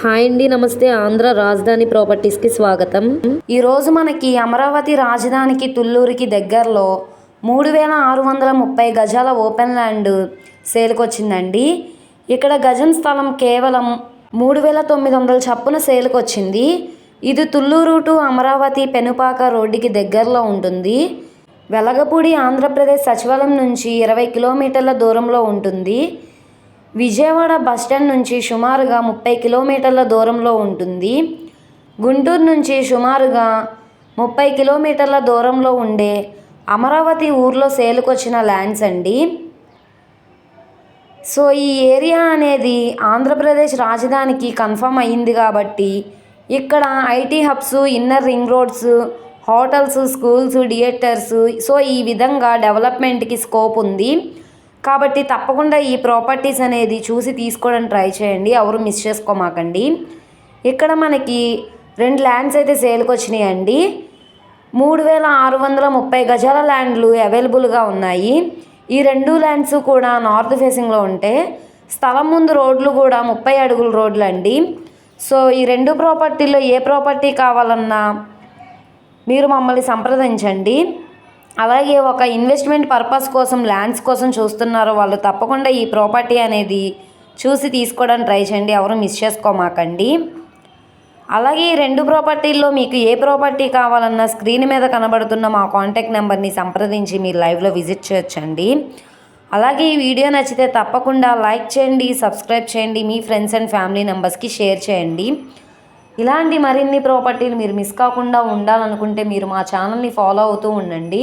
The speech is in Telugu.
హాయ్ అండి నమస్తే. ఆంధ్ర రాజధాని ప్రాపర్టీస్కి స్వాగతం. ఈరోజు మనకి అమరావతి రాజధానికి తుల్లూరికి దగ్గరలో మూడు వేల ఆరు వందల ముప్పై గజాల ఓపెన్ ల్యాండ్ సేల్కి వచ్చిందండి ఇక్కడ గజం స్థలం కేవలం మూడు వేల తొమ్మిది వందల చప్పున సేల్కి వచ్చింది ఇది తుళ్ళూరు టు అమరావతి పెనుపాక రోడ్డుకి దగ్గరలో ఉంటుంది. వెలగపూడి ఆంధ్రప్రదేశ్ సచివాలయం నుంచి ఇరవై కిలోమీటర్ల దూరంలో ఉంటుంది. విజయవాడ బస్టాండ్ నుంచి సుమారుగా ముప్పై కిలోమీటర్ల దూరంలో ఉంటుంది. గుంటూరు నుంచి సుమారుగా ముప్పై కిలోమీటర్ల దూరంలో ఉండే అమరావతి ఊర్లో సేలుకొచ్చిన ల్యాండ్స్ అండి. సో ఈ ఏరియా అనేది ఆంధ్రప్రదేశ్ రాజధానికి కన్ఫర్మ్ అయ్యింది కాబట్టి ఇక్కడ IT hubs inner ring roads hotels schools theatres so ఈ విధంగా డెవలప్మెంట్కి స్కోప్ ఉంది. కాబట్టి తప్పకుండా ఈ ప్రాపర్టీస్ అనేది చూసి తీసుకోవడానికి ట్రై చేయండి. ఎవరు మిస్ చేసుకోమాకండి. ఇక్కడ మనకి రెండు ల్యాండ్స్ అయితే సేల్కి వచ్చినాయండి. మూడు వేల ఆరు వందల ముప్పై గజాల ల్యాండ్లు అవైలబుల్గా ఉన్నాయి. ఈ రెండు ల్యాండ్స్ కూడా నార్త్ ఫేసింగ్లో ఉంటే స్థలం ముందు రోడ్లు కూడా ముప్పై అడుగుల రోడ్లు అండి. సో ఈ రెండు ప్రాపర్టీల్లో ఏ ప్రాపర్టీ కావాలన్నా మీరు మమ్మల్ని సంప్రదించండి. అలాగే ఒక ఇన్వెస్ట్మెంట్ పర్పస్ కోసం ల్యాండ్స్ కోసం చూస్తున్నారో వాళ్ళు. తప్పకుండా ఈ ప్రాపర్టీ అనేది చూసి తీసుకోవడానికి ట్రై చేయండి. ఎవరు మిస్ చేసుకోమాకండి. అలాగే ఈ రెండు ప్రాపర్టీల్లో మీకు ఏ ప్రాపర్టీ కావాలన్నా స్క్రీన్ మీద కనబడుతున్న మా కాంటాక్ట్ నెంబర్ని సంప్రదించి మీరు లైవ్లో విజిట్ చేయొచ్చండి. అలాగే ఈ వీడియో నచ్చితే తప్పకుండా లైక్ చేయండి సబ్స్క్రైబ్ చేయండి మీ ఫ్రెండ్స్ అండ్ ఫ్యామిలీ మెంబర్స్కి షేర్ చేయండి. ఇలాంటి మరిన్ని ప్రాపర్టీలు మీరు మిస్ కాకుండా ఉండాలనుకుంటే మీరు మా ఛానల్ని ఫాలో అవుతూ ఉండండి.